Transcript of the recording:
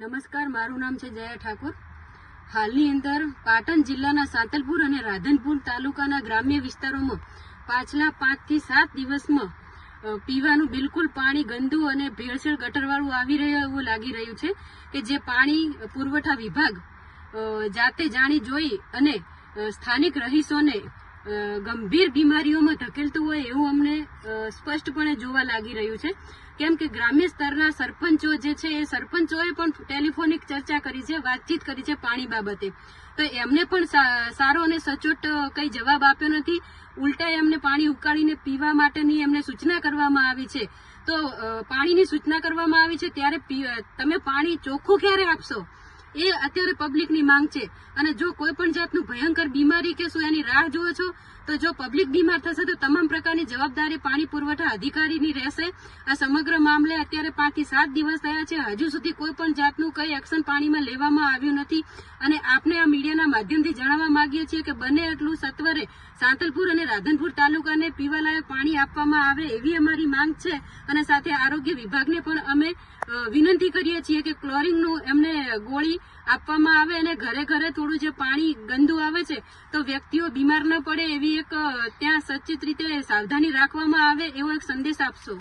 નમસ્કાર, મારું નામ છે જયા ઠાકોર. હાલની અંદર પાટણ જિલ્લાના સાંતલપુર અને રાધનપુર તાલુકાના ગ્રામ્ય વિસ્તારોમાં પાછલા પાંચથી સાત દિવસમાં પીવાનું બિલકુલ પાણી ગંદુ અને ભેળસેળ ગટરવાળું આવી રહ્યું એવું લાગી રહ્યું છે કે જે પાણી પુરવઠા વિભાગ જાતે જાણી જોઈ અને સ્થાનિક રહીશોને ગંભીર બીમારીઓમાં ધકેલતું હોય એવું અમને સ્પષ્ટપણે જોવા લાગી રહ્યું છે. કેમ કે ગ્રામ્ય સ્તરના સરપંચો જે છે, એ સરપંચોએ પણ ટેલિફોનિક ચર્ચા કરી છે, વાતચીત કરી છે પાણી બાબતે. તો એમને પણ સારો અને સચોટ કંઈ જવાબ આપ્યો નથી. ઉલટા એમને પાણી ઉકાળીને પીવા માટેની એમને સૂચના કરવામાં આવી છે. તો પાણીની સૂચના કરવામાં આવી છે ત્યારે તમે પાણી ચોખ્ખું ક્યારે આપશો? એ અત્યારે પબ્લિકની માંગ છે. અને જો કોઈ પણ જાતનું ભયંકર બીમારી કે શું એની રાહ જુઓ છો તો જો પબ્લિક બીમાર થશે તો તમામ પ્રકારની જવાબદારી પાણી પુરવઠા અધિકારીની રહેશે. આ સમગ્ર મામલે અત્યારે પાંચથી સાત દિવસ થયા છે. હજુ સુધી કોઈ પણ જાતનું કઈ એક્શન પાણીમાં લેવામાં આવ્યું નથી. અને આપને આ મીડિયાના માધ્યમથી જણાવવા માંગીએ છીએ કે બને એટલું સત્વરે સાંતલપુર અને રાધનપુર તાલુકાને પીવાલાયક પાણી આપવામાં આવે એવી અમારી માંગ છે. અને સાથે આરોગ્ય વિભાગને પણ અમે વિનંતી કરીએ છીએ કે ક્લોરિંગનું એમને ગોળી આપવામાં આવે અને ઘરે ઘરે થોડું જે પાણી ગંદુ આવે છે, તો વ્યક્તિઓ બીમાર ન પડે એવી એક ત્યાં સચિત રીતે સાવધાની રાખવામાં આવે એવો એક સંદેશ આપશો.